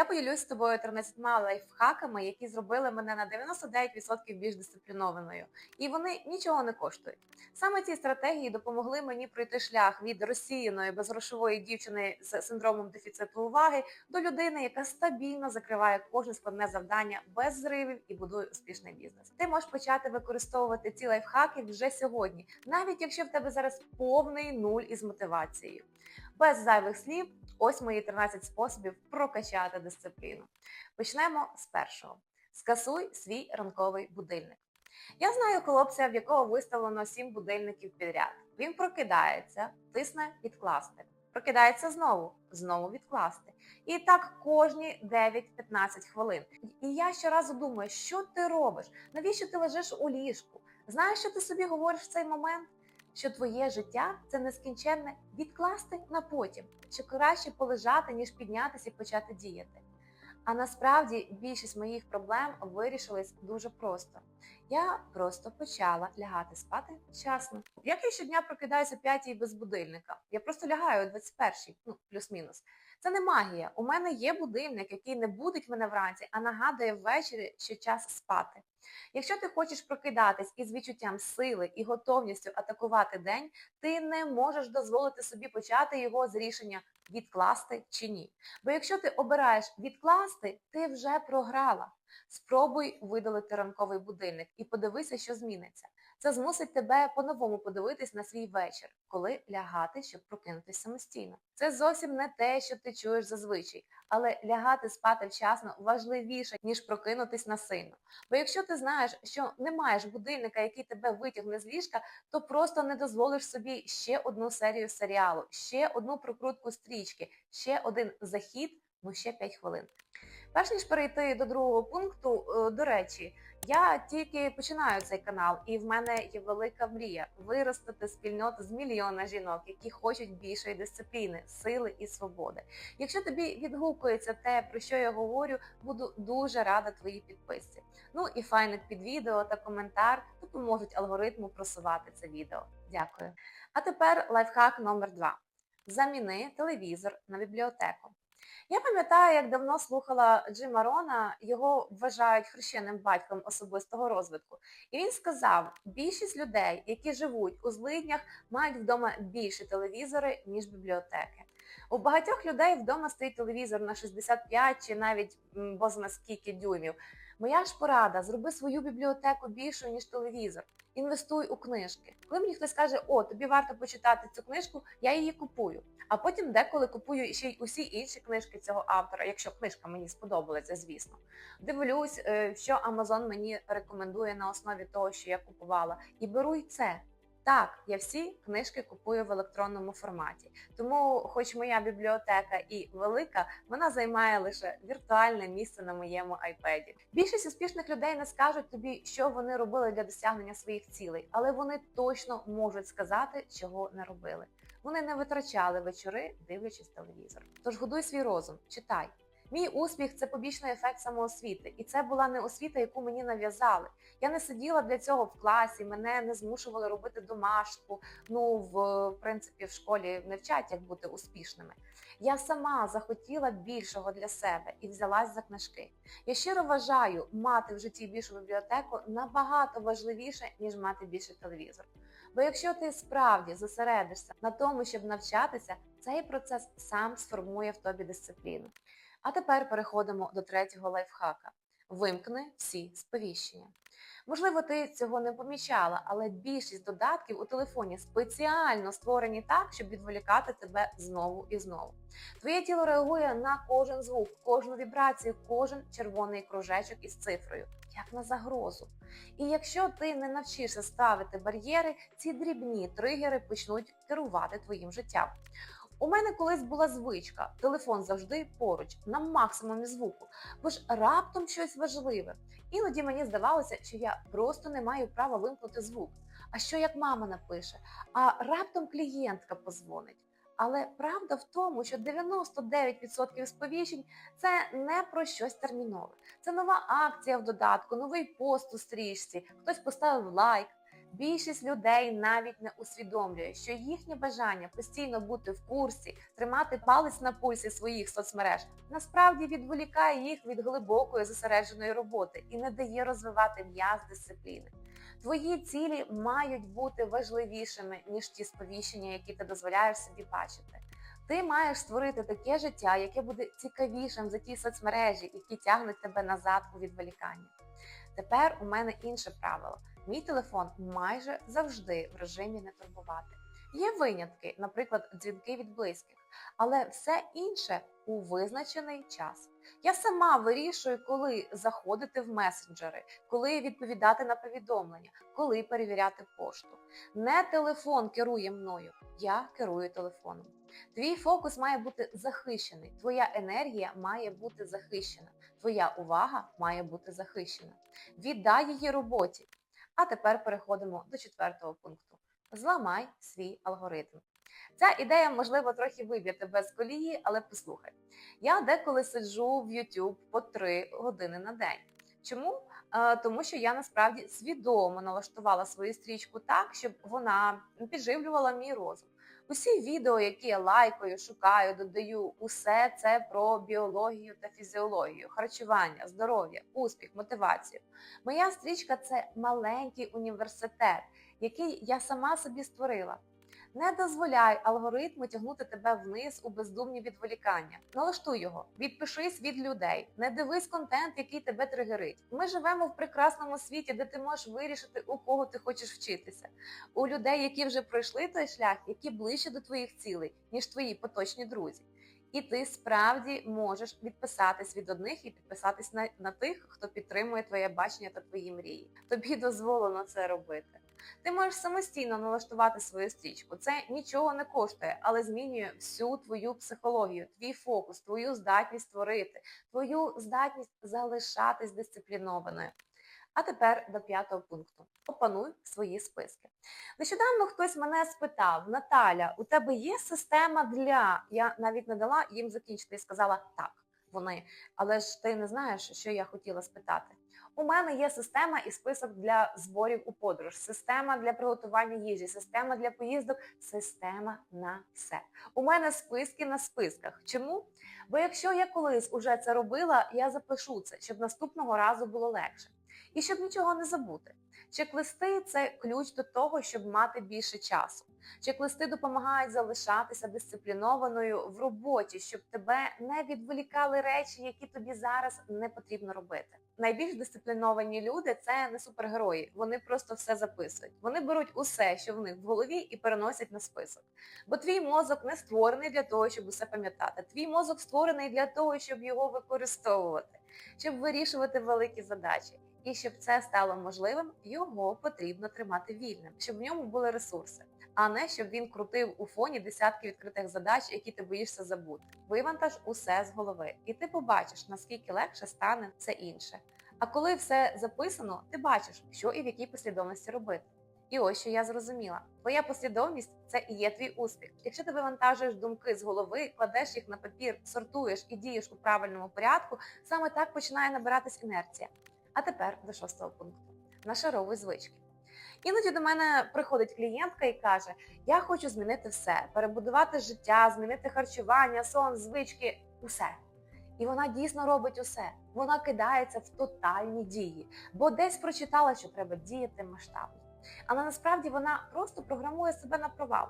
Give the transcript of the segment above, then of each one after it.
Я поділюсь з тобою 13 лайфхаками, які зробили мене на 99% більш дисциплінованою. І вони нічого не коштують. Саме ці стратегії допомогли мені пройти шлях від розсіяної безгрошової дівчини з синдромом дефіциту уваги до людини, яка стабільно закриває кожне складне завдання без зривів і будує успішний бізнес. Ти можеш почати використовувати ці лайфхаки вже сьогодні, навіть якщо в тебе зараз повний нуль із мотивацією. Без зайвих слів, ось мої 13 способів прокачати дисципліну. Почнемо з першого. Скасуй свій ранковий будильник. Я знаю хлопця, в якого виставлено 7 будильників підряд. Він прокидається, тисне відкласти. Прокидається знову, знову відкласти. І так кожні 9-15 хвилин. І я щоразу думаю, що ти робиш? Навіщо ти лежиш у ліжку? Знаєш, що ти собі говориш в цей момент? Що твоє життя це нескінченне відкласти на потім, що краще полежати, ніж піднятися і почати діяти. А насправді більшість моїх проблем вирішились дуже просто. Я просто почала лягати спати вчасно. Як я щодня прокидаюся 5 без будильника. Я просто лягаю о 21, ну плюс-мінус. Це не магія. У мене є будильник, який не будить мене вранці, а нагадує ввечері, що час спати. Якщо ти хочеш прокидатись із відчуттям сили і готовністю атакувати день, ти не можеш дозволити собі почати його з рішення відкласти чи ні. Бо якщо ти обираєш відкласти, ти вже програла. Спробуй видалити ранковий будильник і подивися, що зміниться. Це змусить тебе по-новому подивитись на свій вечір, коли лягати, щоб прокинутися самостійно. Це зовсім не те, що ти чуєш зазвичай, але лягати спати вчасно важливіше, ніж прокинутись насильно. Бо якщо ти знаєш, що не маєш будильника, який тебе витягне з ліжка, то просто не дозволиш собі ще одну серію серіалу, ще одну прокрутку стрічки, ще один захід, ну ще 5 хвилин. Перш ніж перейти до другого пункту, е, до речі, я тільки починаю цей канал, і в мене є велика мрія виростити спільноту з мільйона жінок, які хочуть більшої дисципліни, сили і свободи. Якщо тобі відгукується те, про що я говорю, буду дуже рада твоїй підписці. Ну і файник під відео та коментар допоможуть алгоритму просувати це відео. Дякую. А тепер лайфхак номер два: заміни телевізор на бібліотеку. Я пам'ятаю, як давно слухала Джима Рона, його вважають хрещеним батьком особистого розвитку. І він сказав, більшість людей, які живуть у злиднях, мають вдома більше телевізори, ніж бібліотеки. У багатьох людей вдома стоїть телевізор на 65 чи навіть бозна скільки дюймів. Моя ж порада, зроби свою бібліотеку більшою, ніж телевізор. Інвестуй у книжки. Коли мені хтось каже, о, тобі варто почитати цю книжку, я її купую. А потім деколи купую ще й усі інші книжки цього автора, якщо книжка мені сподобалася, звісно. Дивлюсь, е, що Amazon мені рекомендує на основі того, що я купувала, і беру й це. Так, я всі книжки купую в електронному форматі. Тому, хоч моя бібліотека і велика, вона займає лише віртуальне місце на моєму айпеді. Більшість успішних людей не скажуть тобі, що вони робили для досягнення своїх цілей, але вони точно можуть сказати, чого не робили. Вони не витрачали вечори, дивлячись телевізор. Тож годуй свій розум, читай. Мій успіх це побічний ефект самоосвіти, і це була не освіта, яку мені нав'язали. Я не сиділа для цього в класі, мене не змушували робити домашку. Ну в принципі в школі не вчать як бути успішними. Я сама захотіла більшого для себе і взялась за книжки. Я щиро вважаю, мати в житті більшу бібліотеку набагато важливіше, ніж мати більший телевізор. Бо якщо ти справді зосередишся на тому, щоб навчатися, цей процес сам сформує в тобі дисципліну. А тепер переходимо до третього лайфхака. Вимкни всі сповіщення. Можливо, ти цього не помічала, але більшість додатків у телефоні спеціально створені так, щоб відволікати тебе знову і знову. Твоє тіло реагує на кожен звук, кожну вібрацію, кожен червоний кружечок із цифрою, як на загрозу. І якщо ти не навчишся ставити бар'єри, ці дрібні тригери почнуть керувати твоїм життям. У мене колись була звичка, телефон завжди поруч, на максимумі звуку, бо ж раптом щось важливе. Іноді мені здавалося, що я просто не маю права вимкнути звук. А що як мама напише? А раптом клієнтка позвонить. Але правда в тому, що 99% сповіщень це не про щось термінове. Це нова акція в додатку, новий пост у стрічці, хтось поставив лайк. Більшість людей навіть не усвідомлює, що їхнє бажання постійно бути в курсі, тримати палець на пульсі своїх соцмереж, насправді відволікає їх від глибокої зосередженої роботи і не дає розвивати м'яз дисципліни. Твої цілі мають бути важливішими ніж ті сповіщення, які ти дозволяєш собі бачити. Ти маєш створити таке життя, яке буде цікавішим за ті соцмережі, які тягнуть тебе назад у відволікання. Тепер у мене інше правило. Мій телефон майже завжди в режимі не турбувати. Є винятки, наприклад, дзвінки від близьких, але все інше у визначений час. Я сама вирішую, коли заходити в месенджери, коли відповідати на повідомлення, коли перевіряти пошту. Не телефон керує мною, я керую телефоном. Твій фокус має бути захищений, твоя енергія має бути захищена, твоя увага має бути захищена. Віддай її роботі. А тепер переходимо до четвертого пункту. Зламай свій алгоритм. Ця ідея, можливо, трохи виб'є тебе з колії, але послухай. Я деколи сиджу в YouTube по 3 години на день. Чому? Е, Тому що я насправді свідомо налаштувала свою стрічку так, щоб вона підживлювала мій розум. Усі відео, які я лайкаю, шукаю, додаю, усе це про біологію та фізіологію, харчування, здоров'я, успіх, мотивацію. Моя стрічка це маленький університет, який я сама собі створила. Не дозволяй алгоритму тягнути тебе вниз у бездумні відволікання. Налаштуй його, відпишись від людей, не дивись контент, який тебе тригерить. Ми живемо в прекрасному світі, де ти можеш вирішити, у кого ти хочеш вчитися. У людей, які вже пройшли той шлях, які ближче до твоїх цілей, ніж твої поточні друзі. І ти справді можеш відписатись від одних і підписатись на, на тих, хто підтримує твоє бачення та твої мрії. Тобі дозволено це робити. Ти можеш самостійно налаштувати свою стрічку. Це нічого не коштує, але змінює всю твою психологію, твій фокус, твою здатність створити, твою здатність залишатись дисциплінованою. А тепер до п'ятого пункту. Опануй свої списки. Нещодавно хтось мене спитав: Наталя, у тебе є система для. Я навіть не дала їм закінчити і сказала так, вони. Але ж ти не знаєш, що я хотіла спитати. У мене є система і список для зборів у подорож, система для приготування їжі, система для поїздок, система на все. У мене списки на списках. Чому? Бо якщо я колись уже це робила, я запишу це, щоб наступного разу було легше. І щоб нічого не забути. Чек-листи це ключ до того, щоб мати більше часу. Чек-листи допомагають залишатися дисциплінованою в роботі, щоб тебе не відволікали речі, які тобі зараз не потрібно робити. Найбільш дисципліновані люди це не супергерої. Вони просто все записують. Вони беруть усе, що в них в голові, і переносять на список. Бо твій мозок не створений для того, щоб усе пам'ятати. Твій мозок створений для того, щоб його використовувати, щоб вирішувати великі задачі. І щоб це стало можливим, його потрібно тримати вільним, щоб в ньому були ресурси, а не щоб він крутив у фоні десятки відкритих задач, які ти боїшся забути. Вивантаж усе з голови, і ти побачиш, наскільки легше стане все інше. А коли все записано, ти бачиш, що і в якій послідовності робити. І ось що я зрозуміла: твоя послідовність це і є твій успіх. Якщо ти вивантажуєш думки з голови, кладеш їх на папір, сортуєш і дієш у правильному порядку, саме так починає набиратись інерція. А тепер до шостого пункту. Нашаровуй звички. Іноді до мене приходить клієнтка і каже: Я хочу змінити все, перебудувати життя, змінити харчування, сон, звички, усе. І вона дійсно робить усе. Вона кидається в тотальні дії, бо десь прочитала, що треба діяти масштабно. Але насправді вона просто програмує себе на провал.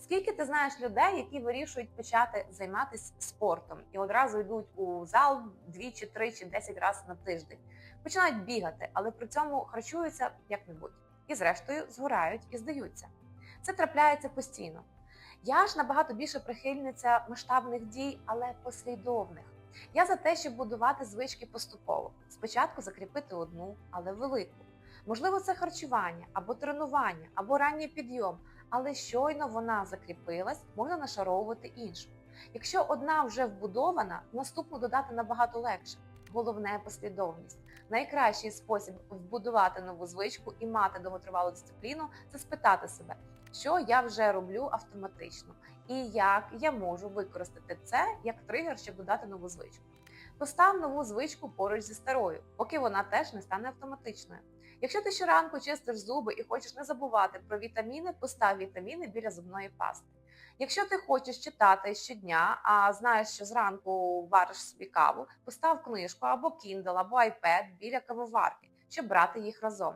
Скільки ти знаєш людей, які вирішують почати займатися спортом і одразу йдуть у зал двічі, тричі, десять разів на тиждень, починають бігати, але при цьому харчуються як-небудь. І зрештою згорають і здаються. Це трапляється постійно. Я ж набагато більше прихильниця масштабних дій, але послідовних. Я за те, щоб будувати звички поступово. Спочатку закріпити одну, але велику. Можливо, це харчування або тренування, або ранній підйом, але щойно вона закріпилась, можна нашаровувати іншу. Якщо одна вже вбудована, наступну додати набагато легше. Головне послідовність. Найкращий спосіб вбудувати нову звичку і мати довготривалу дисципліну це спитати себе, що я вже роблю автоматично, і як я можу використати це як тригер, щоб додати нову звичку. Постав нову звичку поруч зі старою, поки вона теж не стане автоматичною. Якщо ти щоранку чистиш зуби і хочеш не забувати про вітаміни, постав вітаміни біля зубної пасти. Якщо ти хочеш читати щодня, а знаєш, що зранку вариш собі каву, постав книжку або Kindle, або iPad біля кавоварки, щоб брати їх разом.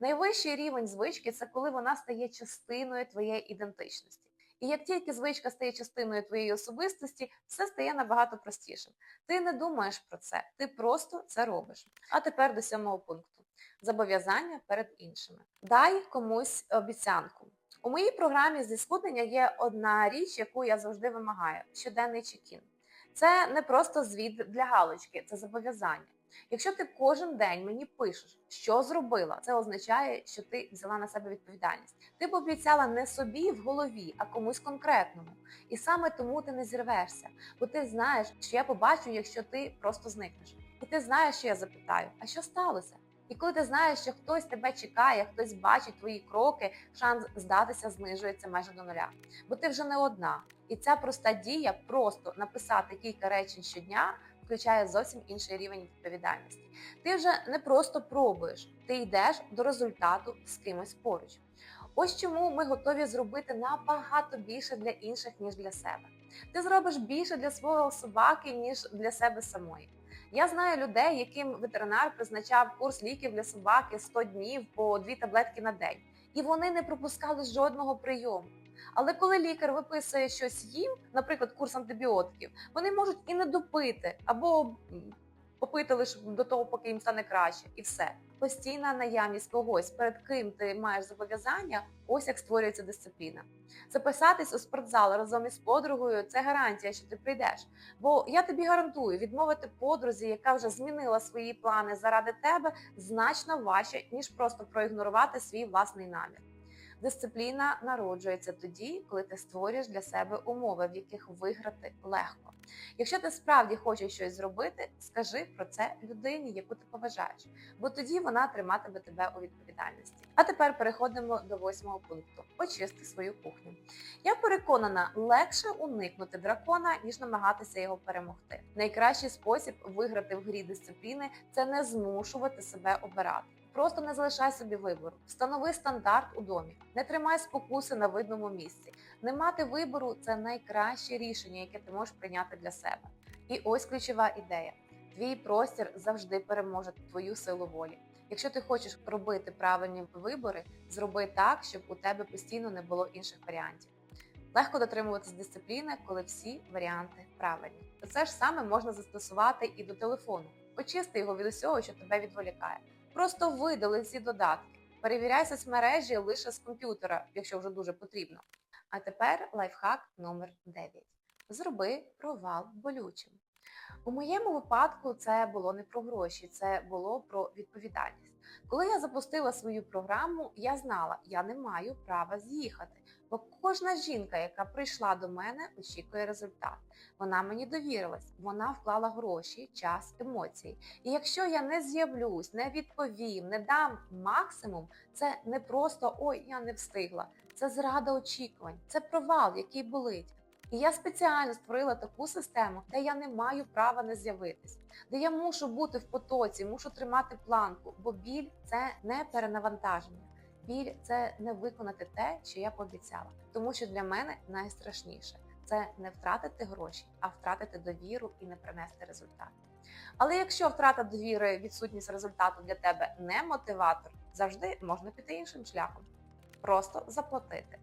Найвищий рівень звички це коли вона стає частиною твоєї ідентичності. І як тільки звичка стає частиною твоєї особистості, все стає набагато простішим. Ти не думаєш про це, ти просто це робиш. А тепер до сьомого пункту: зобов'язання перед іншими. Дай комусь обіцянку. У моїй програмі зі схуднення є одна річ, яку я завжди вимагаю щоденний чекін. Це не просто звіт для галочки, це зобов'язання. Якщо ти кожен день мені пишеш, що зробила, це означає, що ти взяла на себе відповідальність. Ти пообіцяла не собі в голові, а комусь конкретному. І саме тому ти не зірвешся, бо ти знаєш, що я побачу, якщо ти просто зникнеш. І ти знаєш, що я запитаю, а що сталося? І коли ти знаєш, що хтось тебе чекає, хтось бачить твої кроки, шанс здатися знижується майже до нуля. Бо ти вже не одна. І ця проста дія просто написати кілька речень щодня включає зовсім інший рівень відповідальності. Ти вже не просто пробуєш, ти йдеш до результату з кимось поруч. Ось чому ми готові зробити набагато більше для інших, ніж для себе. Ти зробиш більше для свого собаки, ніж для себе самої. Я знаю людей, яким ветеринар призначав курс ліків для собаки 100 днів по дві таблетки на день, і вони не пропускали жодного прийому. Але коли лікар виписує щось їм, наприклад, курс антибіотиків, вони можуть і не допити або попити лише до того, поки їм стане краще, і все. Постійна наявність когось, перед ким ти маєш зобов'язання, ось як створюється дисципліна. Записатись у спортзал разом із подругою це гарантія, що ти прийдеш. Бо я тобі гарантую, відмовити подрузі, яка вже змінила свої плани заради тебе, значно важче, ніж просто проігнорувати свій власний намір. Дисципліна народжується тоді, коли ти створюєш для себе умови, в яких виграти легко. Якщо ти справді хочеш щось зробити, скажи про це людині, яку ти поважаєш, бо тоді вона триматиме тебе у відповідальності. А тепер переходимо до восьмого пункту: очисти свою кухню. Я переконана, легше уникнути дракона, ніж намагатися його перемогти. Найкращий спосіб виграти в грі дисципліни це не змушувати себе обирати. Просто не залишай собі вибору. Встанови стандарт у домі. Не тримай спокуси на видному місці. Не мати вибору це найкраще рішення, яке ти можеш прийняти для себе. І ось ключова ідея: твій простір завжди переможе твою силу волі. Якщо ти хочеш робити правильні вибори, зроби так, щоб у тебе постійно не було інших варіантів. Легко дотримуватись дисципліни, коли всі варіанти правильні. Це ж саме можна застосувати і до телефону. Очисти його від усього, що тебе відволікає. Просто видали всі додатки. Перевіряй соцмережі лише з комп'ютера, якщо вже дуже потрібно. А тепер лайфхак номер 9. Зроби провал болючим. У моєму випадку це було не про гроші, це було про відповідальність. Коли я запустила свою програму, я знала, я не маю права з'їхати, бо кожна жінка, яка прийшла до мене, очікує результат. Вона мені довірилась, вона вклала гроші, час, емоції. І якщо я не з'явлюсь, не відповім, не дам максимум, це не просто ой, я не встигла. Це зрада очікувань, це провал, який болить. І я спеціально створила таку систему, де я не маю права не з'явитись, де я мушу бути в потоці, мушу тримати планку, бо біль це не перенавантаження. Біль це не виконати те, що я пообіцяла. Тому що для мене найстрашніше це не втратити гроші, а втратити довіру і не принести результат. Але якщо втрата довіри, відсутність результату для тебе не мотиватор, завжди можна піти іншим шляхом. Просто заплатити.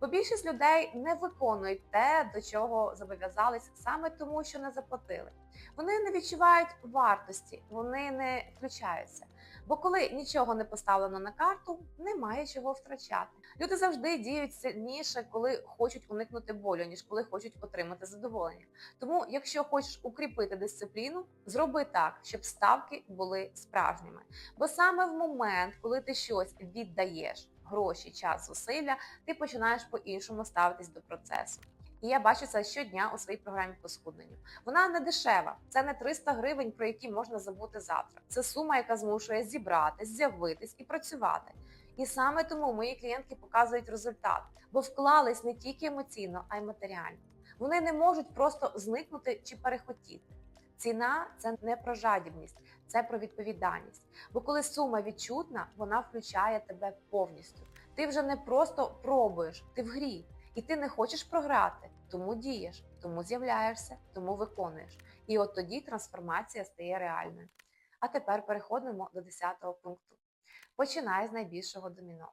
Бо більшість людей не виконують те, до чого зобов'язались саме тому, що не заплатили. Вони не відчувають вартості, вони не включаються. Бо коли нічого не поставлено на карту, немає чого втрачати. Люди завжди діють сильніше, коли хочуть уникнути болю, ніж коли хочуть отримати задоволення. Тому, якщо хочеш укріпити дисципліну, зроби так, щоб ставки були справжніми. Бо саме в момент, коли ти щось віддаєш, гроші, час, зусилля, ти починаєш по-іншому ставитись до процесу. І я бачу це щодня у своїй програмі по схудненню. Вона не дешева, це не 300 гривень, про які можна забути завтра. Це сума, яка змушує зібратись, з'явитись і працювати. І саме тому мої клієнтки показують результат, бо вклались не тільки емоційно, а й матеріально. Вони не можуть просто зникнути чи перехотіти. Ціна це не про жадібність, це про відповідальність. Бо коли сума відчутна, вона включає тебе повністю. Ти вже не просто пробуєш, ти в грі, і ти не хочеш програти, тому дієш, тому з'являєшся, тому виконуєш. І от тоді трансформація стає реальною. А тепер переходимо до 10-го пункту. Починай з найбільшого доміно.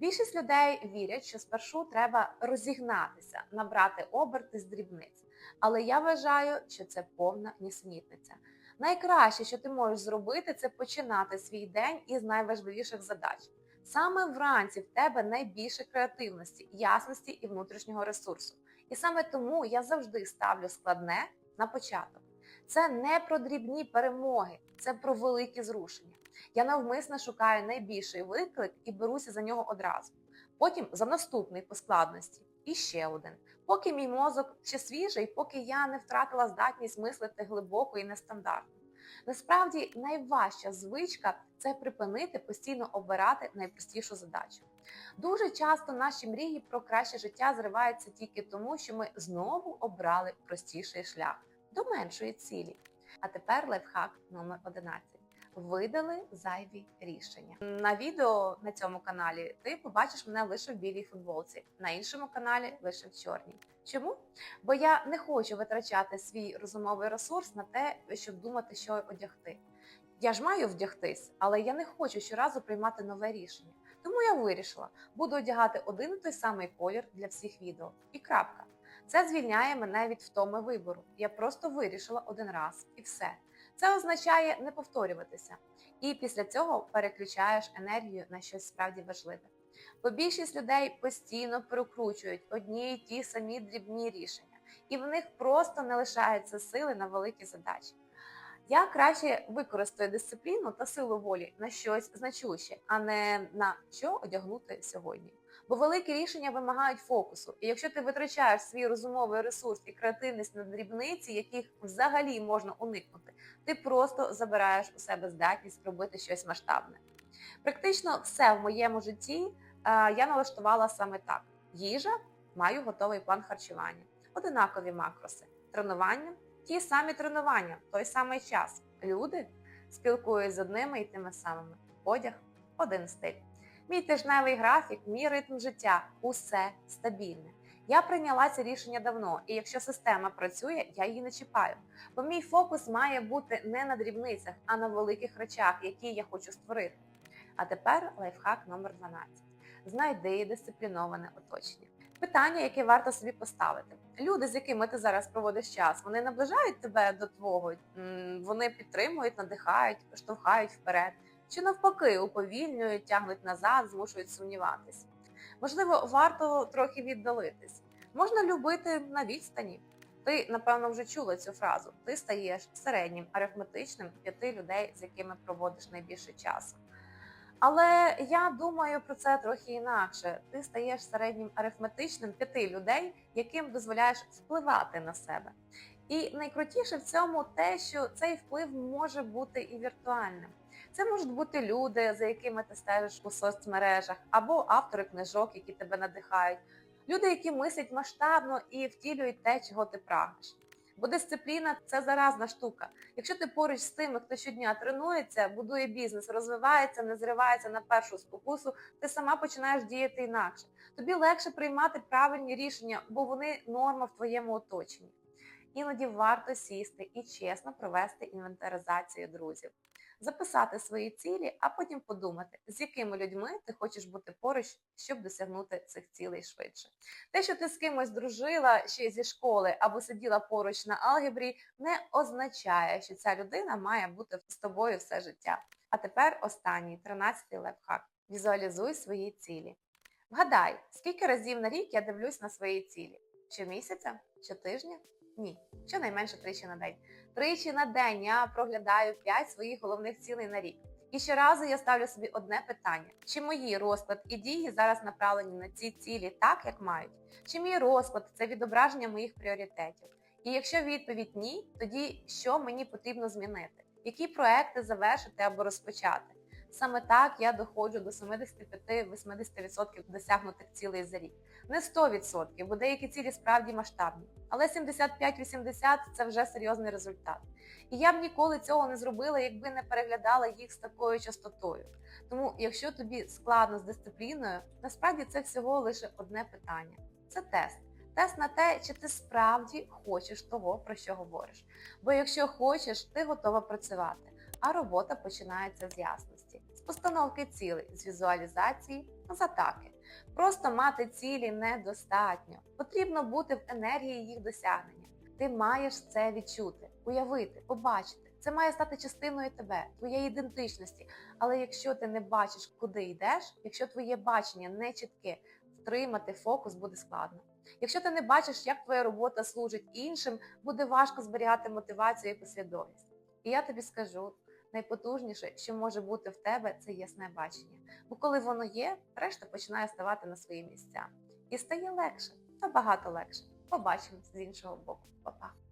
Більшість людей вірять, що спершу треба розігнатися, набрати оберти з дрібниць. Але я вважаю, що це повна нісенітниця. Найкраще, що ти можеш зробити, це починати свій день із найважливіших задач. Саме вранці в тебе найбільше креативності, ясності і внутрішнього ресурсу. І саме тому я завжди ставлю складне на початок. Це не про дрібні перемоги, це про великі зрушення. Я навмисно шукаю найбільший виклик і беруся за нього одразу. Потім за наступний по складності і ще один. Поки мій мозок ще свіжий, поки я не втратила здатність мислити глибоко і нестандартно. Насправді найважча звичка це припинити постійно обирати найпростішу задачу. Дуже часто наші мрії про краще життя зриваються тільки тому, що ми знову обрали простіший шлях до меншої цілі. А тепер лайфхак номер 11. Видали зайві рішення. На відео на цьому каналі ти побачиш мене лише в білій футболці, на іншому каналі лише в чорній. Чому? Бо я не хочу витрачати свій розумовий ресурс на те, щоб думати, що одягти. Я ж маю вдягтись, але я не хочу щоразу приймати нове рішення. Тому я вирішила, буду одягати один і той самий колір для всіх відео. І крапка. Це звільняє мене від втоми вибору. Я просто вирішила один раз і все. Це означає не повторюватися. І після цього переключаєш енергію на щось справді важливе. Бо більшість людей постійно перекручують одні й ті самі дрібні рішення, і в них просто не лишається сили на великі задачі. Я краще використаю дисципліну та силу волі на щось значуще, а не на що одягнути сьогодні. Бо великі рішення вимагають фокусу. І якщо ти витрачаєш свій розумовий ресурс і креативність на дрібниці, яких взагалі можна уникнути, ти просто забираєш у себе здатність робити щось масштабне. Практично все в моєму житті е, я налаштувала саме так: їжа, маю готовий план харчування, одинакові макроси, тренування, ті самі тренування, той самий час. Люди спілкуються з одними і тими самими. Одяг один стиль. Мій тижневий графік, мій ритм життя усе стабільне. Я прийняла це рішення давно, і якщо система працює, я її не чіпаю. Бо мій фокус має бути не на дрібницях, а на великих речах, які я хочу створити. А тепер лайфхак номер 12. Знайди дисципліноване оточення. Питання, яке варто собі поставити. Люди, з якими ти зараз проводиш час, вони наближають тебе до твого, вони підтримують, надихають, штовхають вперед чи навпаки уповільнюють, тягнуть назад, змушують сумніватись. Можливо, варто трохи віддалитись. Можна любити на відстані. Ти, напевно, вже чула цю фразу. Ти стаєш середнім арифметичним п'яти людей, з якими проводиш найбільше часу. Але я думаю про це трохи інакше. Ти стаєш середнім арифметичним п'яти людей, яким дозволяєш впливати на себе. І найкрутіше в цьому те, що цей вплив може бути і віртуальним. Це можуть бути люди, за якими ти стежиш у соцмережах, або автори книжок, які тебе надихають. Люди, які мислять масштабно і втілюють те, чого ти прагнеш. Бо дисципліна це заразна штука. Якщо ти поруч з тими, хто щодня тренується, будує бізнес, розвивається, не зривається на першу спокусу, ти сама починаєш діяти інакше. Тобі легше приймати правильні рішення, бо вони норма в твоєму оточенні. Іноді варто сісти і чесно провести інвентаризацію друзів записати свої цілі, а потім подумати, з якими людьми ти хочеш бути поруч, щоб досягнути цих цілей швидше. Те, що ти з кимось дружила ще зі школи або сиділа поруч на алгебрі, не означає, що ця людина має бути з тобою все життя. А тепер останній, 13-й лайфхак. Візуалізуй свої цілі. Вгадай, скільки разів на рік я дивлюсь на свої цілі? Щомісяця? Щотижня? Ні, щонайменше тричі на день. Тричі на день я проглядаю 5 своїх головних цілей на рік. І щоразу я ставлю собі одне питання: чи мої розклад і дії зараз направлені на ці цілі так, як мають? Чи мій розклад це відображення моїх пріоритетів? І якщо відповідь ні, тоді що мені потрібно змінити? Які проекти завершити або розпочати? Саме так я доходжу до 75-80% досягнутих цілей за рік. Не 100%, бо деякі цілі справді масштабні. Але 75-80 це вже серйозний результат. І я б ніколи цього не зробила, якби не переглядала їх з такою частотою. Тому, якщо тобі складно з дисципліною, насправді це всього лише одне питання: це тест. Тест на те, чи ти справді хочеш того, про що говориш. Бо якщо хочеш, ти готова працювати, а робота починається з ясності, з постановки цілей, з візуалізації, з атаки. Просто мати цілі недостатньо. Потрібно бути в енергії їх досягнення. Ти маєш це відчути, уявити, побачити. Це має стати частиною тебе, твоєї ідентичності. Але якщо ти не бачиш, куди йдеш, якщо твоє бачення не чітке, втримати фокус буде складно. Якщо ти не бачиш, як твоя робота служить іншим, буде важко зберігати мотивацію і послідовність. І я тобі скажу, найпотужніше, що може бути в тебе, це ясне бачення. Бо коли воно є, решта починає ставати на свої місця. І стає легше, набагато легше. Побачимось з іншого боку. Па-па.